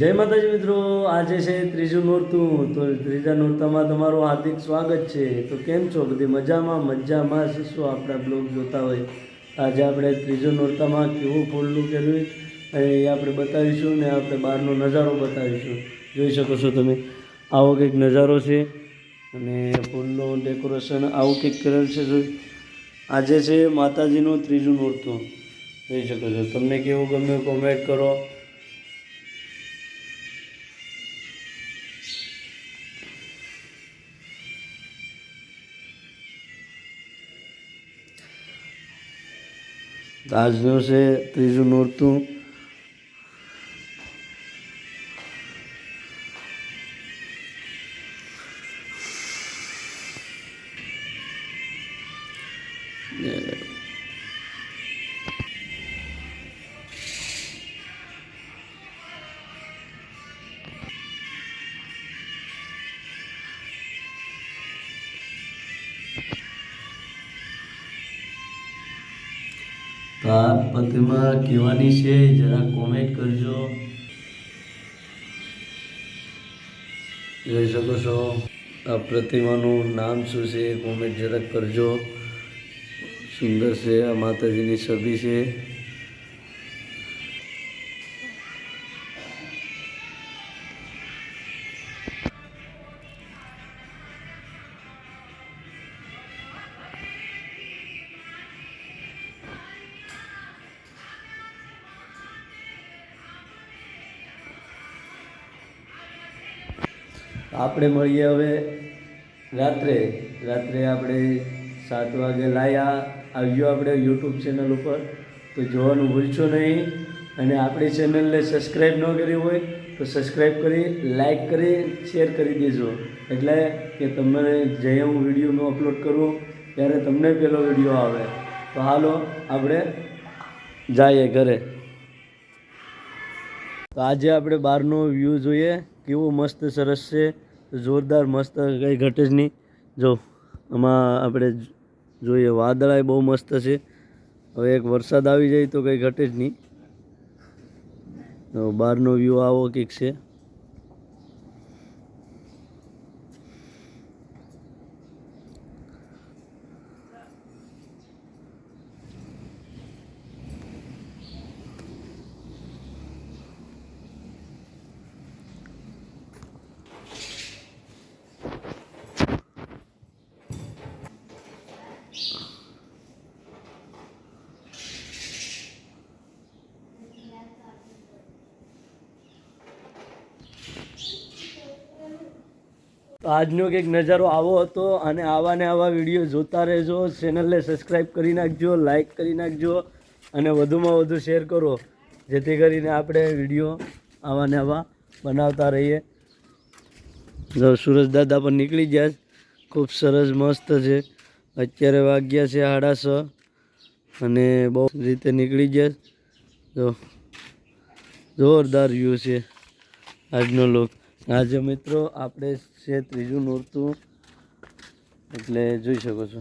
જય માતાજી મિત્રો આજે છે ત્રીજું નોરતું, તો ત્રીજા નોરતામાં તમારું હાર્દિક સ્વાગત છે. તો કેમ છો? બધી મજામાં? મજામાં છે શું આપણા બ્લોગ જોતા હોય? આજે આપણે ત્રીજું નોરતામાં કેવું ફૂલનું કર્યું એ આપણે બતાવીશું ને આપણે બહારનો નજારો બતાવીશું. જોઈ શકો છો તમે, આવો કંઈક નજારો છે. અને ફૂલનું ડેકોરેશન આવું કંઈક કરેલ છે આજે છે માતાજીનું ત્રીજું નોરતું. જોઈ શકો છો. તમને કેવું ગમ્યું કોમેન્ટ કરો. આજનું છે ત્રીજું નોરતું. તો આ પ્રતિમા કહેવાની છે, જરા કોમેન્ટ કરજો. જોઈ શકો છો, આ પ્રતિમાનું નામ શું છે કોમેન્ટ જરાક કરજો. સુંદર છે, આ માતાજીની છબી છે. આપણે મળીએ હવે રાત્રે. રાત્રે આપણે સાત વાગે લાયા આવ્યો આપણે યુટ્યુબ ચેનલ ઉપર. તો જોવાનું ભૂલશો નહીં. અને આપણી ચેનલને સબસ્ક્રાઈબ ન કરી હોય તો સબસ્ક્રાઈબ કરી લાઈક કરી શેર કરી દેજો. એટલે કે તમને જે હું વીડિયો અપલોડ કરું ત્યારે તમને પેલો વીડિયો આવે. તો હાલો, આપણે જઈએ ઘરે. તો આજે આપણે બહારનો વ્યૂ જોઈએ. કેવો મસ્ત સરસ છે. જોરદાર મસ્ત કંઈ ઘટે જ નહીં. જો, આમાં આપણે જોઈએ, વાદળાય બહુ મસ્ત છે. હવે એક વરસાદ આવી જાય તો કંઈ ઘટે જ નહીં. તો બહારનો વ્યૂ આવો કંઈક છે. આજનો કંઈક નજારો આવો હતો અને આવા ને આવા વીડિયો જોતા રહેજો. ચેનલને સબસ્ક્રાઈબ કરી નાખજો લાઈક કરી નાખજો અને વધુમાં વધુ શેર કરો. જેથી કરીને આપણે વીડિયો આવા ને આવા બનાવતા રહીએ. જો સુરજ દાદા પણ નીકળી ગયા ખૂબ સરસ, મસ્ત છે. અત્યારે વાગ્યા છે સાડા છ અને બહુ રીતે નીકળી ગયા. જો, જોરદાર વ્યૂ છે આજનો લોક આજે મિત્રો આપણે છે ત્રીજું નોરતું. એટલે જોઈ શકો છો.